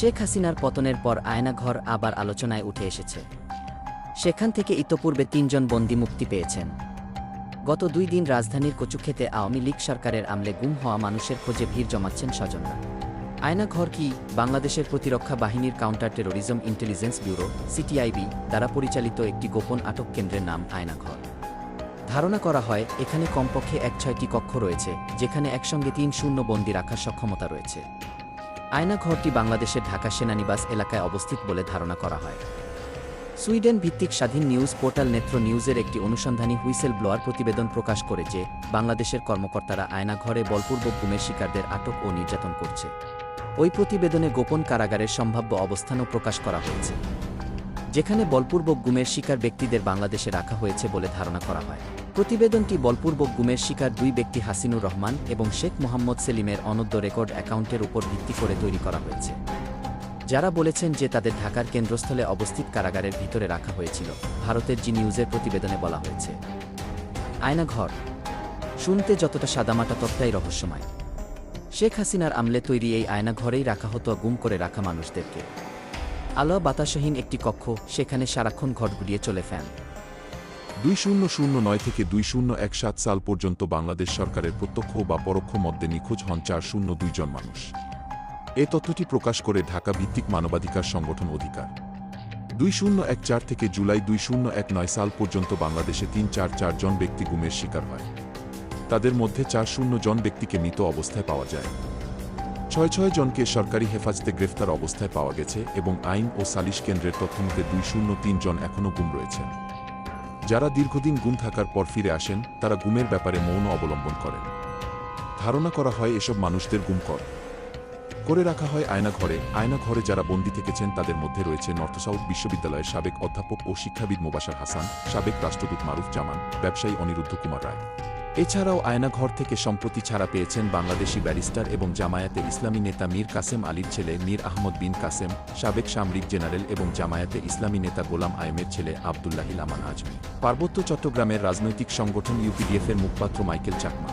শেখ হাসিনার পতনের পর আয়নাঘর আবার আলোচনায় উঠে এসেছে। সেখান থেকে ইতোপূর্বে তিনজন বন্দি মুক্তি পেয়েছেন। গত দুই দিন রাজধানীর কচুক্ষেতে আওয়ামী লীগ সরকারের আমলে গুম হওয়া মানুষের খোঁজে ভিড় জমাচ্ছেন স্বজনরা। আয়নাঘর কি বাংলাদেশের প্রতিরক্ষা বাহিনীর counter terrorism intelligence bureau, CTIB, দ্বারা পরিচালিত একটি গোপন আটক কেন্দ্রের নাম আয়নাঘর। ধারণা করা হয়, এখানে কমপক্ষে এক ছয়টি কক্ষ রয়েছে, যেখানে একসঙ্গে তিন শূন্য বন্দি রাখার সক্ষমতা রয়েছে। আয়নাঘরটি বাংলাদেশের ঢাকা সেনানিবাস এলাকায় অবস্থিত বলে ধারণা করা হয়। সুইডেন ভিত্তিক স্বাধীন নিউজ পোর্টাল নেত্র নিউজের একটি অনুসন্ধানী হুইসেল ব্লোয়ার প্রতিবেদন প্রকাশ করে যে, বাংলাদেশের কর্মকর্তারা আয়নাঘরে বলপূর্বক গুমের শিকারদের আটক ও নির্যাতন করছে। ওই প্রতিবেদনে গোপন কারাগারের সম্ভাব্য অবস্থানও প্রকাশ করা হয়েছে। যেখানে বলপূর্বক গুমের শিকার ব্যক্তিদের বাংলাদেশে রাখা হয়েছে বলে ধারণা করা হয়। প্রতিবেদনটি বলপূর্বক গুমের শিকার দুই ব্যক্তি হাসিনুর রহমান এবং শেখ মোহাম্মদ সেলিমের অনদ্য রেকর্ড অ্যাকাউন্টের উপর ভিত্তি করে তৈরি করা হয়েছে। যারা বলেছেন যে তাদের ঢাকার কেন্দ্রস্থলে অবস্থিত কারাগারের ভিতরে রাখা হয়েছিল, ভারতের জি নিউজের প্রতিবেদনে বলা হয়েছে। আয়নাঘর। শুনতে যতটা সাদামাটা ততটাই রহস্যময়। শেখ হাসিনার আমলে তৈরি এই আয়নাঘরেই রাখা হতো গুম করে রাখা মানুষদেরকে। আলো বাতাসহীন একটি কক্ষ, সেখানে সারাক্ষণ ঘট গুলিয়ে চলে ফ্যান। দুই শূন্য শূন্য নয় থেকে দুই শূন্য এক সাত সাল পর্যন্ত বাংলাদেশ সরকারের প্রত্যক্ষ বা পরোক্ষ মধ্যে নিখোঁজ হন চার শূন্য দুইজন মানুষ। এ তথ্যটি প্রকাশ করে ঢাকা ভিত্তিক মানবাধিকার সংগঠন অধিকার। দুই শূন্য এক চার থেকে জুলাই দুই শূন্য এক নয় সাল পর্যন্ত বাংলাদেশে তিন চার চার জন ব্যক্তি গুমের শিকার হয়। তাদের মধ্যে চার শূন্য জন ব্যক্তিকে মৃত অবস্থায় পাওয়া যায়। ছয় ছয় জনকে সরকারি হেফাজতে গ্রেফতার অবস্থায় পাওয়া গেছে এবং আইন ও সালিশ কেন্দ্রের তথ্যমতে দুই শূন্য তিন জন এখনও গুম রয়েছেন। যারা দীর্ঘদিন গুম থাকার পর ফিরে আসেন, তারা গুমের ব্যাপারে মৌন অবলম্বন করেন। ধারণা করা হয় এসব মানুষদের গুম কর। করে রাখা হয় আয়না ঘরে আয়না ঘরে যারা বন্দী থেকেছেন, তাদের মধ্যে রয়েছে নর্থ সাউথ বিশ্ববিদ্যালয়ের সাবেক অধ্যাপক ও শিক্ষাবিদ মোবাসার হাসান, সাবেক রাষ্ট্রদূত মারুফ জামান, ব্যবসায়ী অনিরুদ্ধ কুমার রায়। এছাড়াও আয়নাঘর থেকে সম্প্রতি ছাড়া পেয়েছেন বাংলাদেশি ব্যারিস্টার এবং জামায়াতে ইসলামী নেতা মীর কাসেম আলীর ছেলে মীর আহমদ বিন কাসেম, সাবেক সামরিক জেনারেল এবং জামায়াতে ইসলামী নেতা গোলাম আয়েমের ছেলে আবদুল্লাহিল আমান আজমি। পার্বত্য চট্টগ্রামের রাজনৈতিক সংগঠন ইউপিডিএফের মুখপাত্র মাইকেল চাকমা।